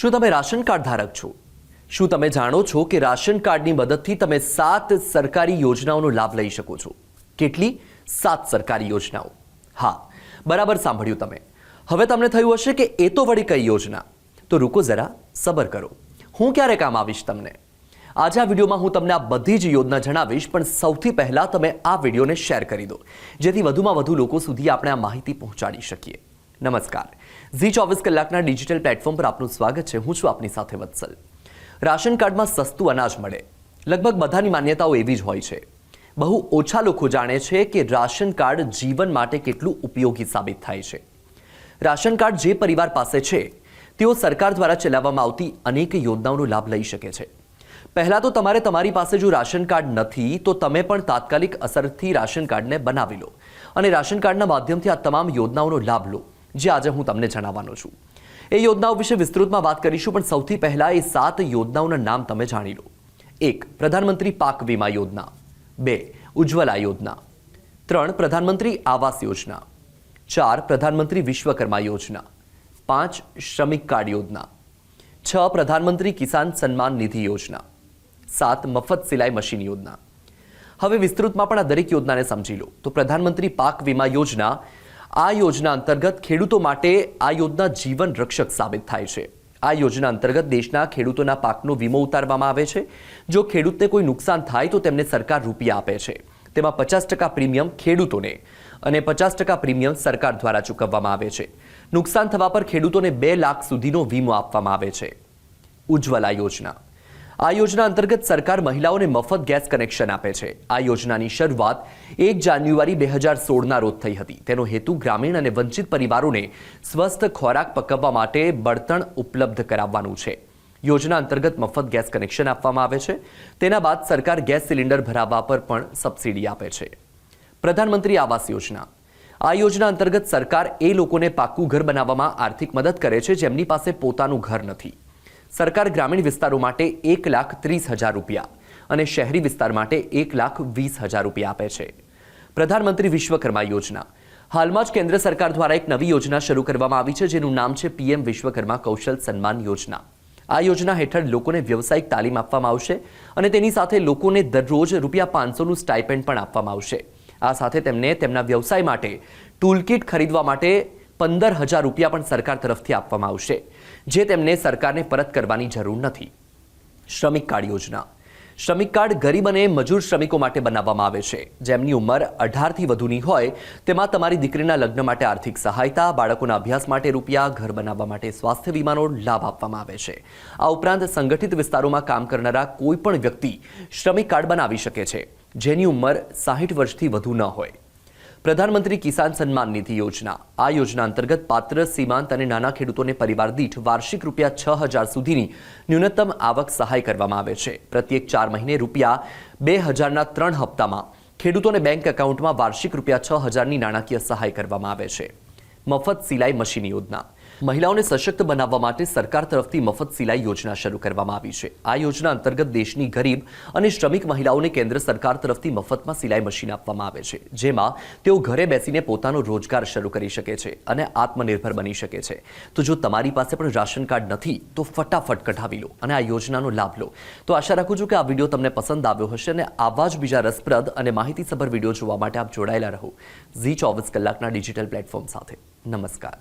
શું તમે ration card ધારક છો? શું તમે જાણો છો કે રાશન કાર્ડની મદદથી તમે સાત સરકારી યોજનાઓનો લાભ લઈ શકો છો? કેટલી? સાત સરકારી યોજનાઓ. હા, બરાબર સાંભળ્યું તમે. હવે તમને થયું હશે કે એ તો વળી કઈ યોજના? તો રૂકો જરા સબર કરો. હું ક્યારે કામ આવીશ તમને? આજે આ વિડીયોમાં હું તમને આ બધી જ યોજના જણાવીશ, પણ સૌથી પહેલાં તમે આ વિડીયોને શેર કરી દો, જેથી વધુમાં વધુ લોકો સુધી આપણે આ માહિતી પહોંચાડી શકીએ. નમસ્કાર. ઝી ચોવીસ કલાકના ડિજિટલ પ્લેટફોર્મ પર આપનું સ્વાગત છે. હું છું આપની સાથે વત્સલ. રાશન કાર્ડમાં સસ્તું અનાજ મળે. લગભગ બધાની માન્યતાઓ એવી જ હોય છે. બહુ ઓછા લોકો જાણે છે કે રાશન કાર્ડ જીવન માટે કેટલું ઉપયોગી સાબિત થાય છે. રાશન કાર્ડ જે પરિવાર પાસે છે, તેઓ સરકાર દ્વારા ચલાવવામાં આવતી અનેક યોજનાઓનો લાભ લઈ શકે છે. પહેલાં તો તમારે તમારી પાસે જો રાશન કાર્ડ નથી, તો તમે પણ તાત્કાલિક અસરથી રાશન કાર્ડને બનાવી લો અને રાશન કાર્ડના માધ્યમથી આ તમામ યોજનાઓનો લાભ લો. જે આજે હું તમને જણાવવાનો છું. એ યોજનાઓ વિશે વિસ્તૃતમાં વાત કરીશું, પણ સૌથી પહેલાં એ સાત યોજનાઓના નામ તમે જાણી લો. એક, પ્રધાનમંત્રી પાક વીમા યોજના. બે, ઉજ્જવલા યોજના. ત્રણ, પ્રધાનમંત્રી આવાસ યોજના. ચાર, પ્રધાનમંત્રી વિશ્વકર્મા યોજના. પાંચ, શ્રમિક કાર્ડ યોજના. છ, પ્રધાનમંત્રી કિસાન સન્માન નિધિ યોજના. સાત, મફત સિલાઈ મશીન યોજના. હવે વિસ્તૃતમાં પણ આ દરેક યોજનાને સમજી લો. તો પ્રધાનમંત્રી પાક વીમા યોજના આ યોજના અંતર્ગત ખેડૂતો માટે આ યોજના જીવન રક્ષક સાબિત થાય છે. આ યોજના અંતર્ગત દેશના ખેડૂતોના પાકનો વીમો ઉતારવામાં આવે છે. જો ખેડૂતને કોઈ નુકસાન થાય તો તેમને સરકાર રૂપિયા આપે છે. તેમાં પચાસ ટકા પ્રીમિયમ ખેડૂતોને અને પચાસ ટકા પ્રીમિયમ સરકાર દ્વારા ચૂકવવામાં આવે છે. નુકસાન થવા પર ખેડૂતોને બે લાખ સુધીનો વીમો આપવામાં આવે છે. ઉજ્જવલા યોજના. આ યોજના અંતર્ગત સરકાર મહિલાઓને મફત ગેસ કનેક્શન આપે છે. આ યોજનાની શરૂઆત એક જાન્યુઆરી બે હજાર સોળના રોજ થઈ હતી. તેનો હેતુ ગ્રામીણ અને વંચિત પરિવારોને સ્વસ્થ ખોરાક પકવવા માટે બળતણ ઉપલબ્ધ કરાવવાનું છે. યોજના અંતર્ગત મફત ગેસ કનેક્શન આપવામાં આવે છે. તેના બાદ સરકાર ગેસ સિલિન્ડર ભરાવવા પર પણ સબસિડી આપે છે. પ્રધાનમંત્રી આવાસ યોજના. આ યોજના અંતર્ગત સરકાર એ લોકોને પાક્કું ઘર બનાવવામાં આર્થિક મદદ કરે છે જેમની પાસે પોતાનું ઘર નથી. સરકાર ગ્રામીણ વિસ્તારો માટે એક લાખ ત્રીસ હજાર રૂપિયા અને શહેરી વિસ્તાર માટે એક લાખ વીસ હજાર રૂપિયા આપે છે. પ્રધાનમંત્રી વિશ્વકર્મા યોજના. હાલમાં જ કેન્દ્ર સરકાર દ્વારા એક નવી યોજના શરૂ કરવામાં આવી છે, જેનું નામ છે પીએમ વિશ્વકર્મા કૌશલ સન્માન યોજના. આ યોજના હેઠળ લોકોને વ્યવસાયિક તાલીમ આપવામાં આવશે અને તેની સાથે લોકોને દરરોજ રૂપિયા પાંચસોનું સ્ટાઇપેન્ડ પણ આપવામાં આવશે. આ સાથે તેમને તેમના વ્યવસાય માટે ટૂલકીટ ખરીદવા માટે પંદર હજાર રૂપિયા પણ સરકાર તરફથી આપવામાં આવશે, જે તેમને સરકારને પરત કરવાની જરૂર નથી. શ્રમિક કાર્ડ યોજના. શ્રમિક કાર્ડ ગરીબ અને મજૂર શ્રમિકો માટે બનાવવામાં આવે છે. જેમની ઉંમર અઢારથી વધુની હોય, તેમાં તમારી દીકરીના લગ્ન માટે આર્થિક સહાયતા, બાળકોના અભ્યાસ માટે રૂપિયા, ઘર બનાવવા માટે સ્વાસ્થ્ય વીમાનો લાભ આપવામાં આવે છે. આ ઉપરાંત સંગઠિત વિસ્તારોમાં કામ કરનારા કોઈ પણ વ્યક્તિ શ્રમિક કાર્ડ બનાવી શકે છે, જેની ઉંમર સાહીઠ વર્ષથી વધુ ન હોય. પ્રધાનમંત્રી કિસાન સન્માન નિધિ યોજના. આ યોજના અંતર્ગત પાત્ર, સીમાંત અને નાના ખેડૂતોને પરિવાર દીઠ વાર્ષિક રૂપિયા છ હજાર સુધીની ન્યૂનતમ આવક સહાય કરવામાં આવે છે. પ્રત્યેક ચાર મહિને રૂપિયા બે હજારના ત્રણ હપ્તામાં ખેડૂતોને બેંક એકાઉન્ટમાં વાર્ષિક રૂપિયા છ હજારની નાણાકીય સહાય કરવામાં આવે છે. મફત સિલાઈ મશીન યોજના. મહિલાઓને સશક્ત બનાવવા માટે સરકાર તરફથી મફત સિલાઈ યોજના શરૂ કરવામાં આવી છે. આ યોજના અંતર્ગત દેશની ગરીબ અને શ્રમિક મહિલાઓને કેન્દ્ર સરકાર તરફથી મફતમાં સિલાઈ મશીન આપવામાં આવે છે, જેમાં તેઓ ઘરે બેસીને પોતાનો રોજગાર શરૂ કરી શકે છે અને આત્મનિર્ભર બની શકે છે. તો જો તમારી પાસે પણ રાશન કાર્ડ નથી, તો ફટાફટ કઢાવી લો અને આ યોજનાનો લાભ લો. તો આશા રાખું છું કે આ વીડિયો તમને પસંદ આવ્યો હશે અને આવા જ બીજા રસપ્રદ અને માહિતીસભર વીડિયો જોવા માટે આપ જોડાયેલા રહો. ઝી ચોવીસ કલાકના ડિજિટલ પ્લેટફોર્મ સાથે. નમસ્કાર.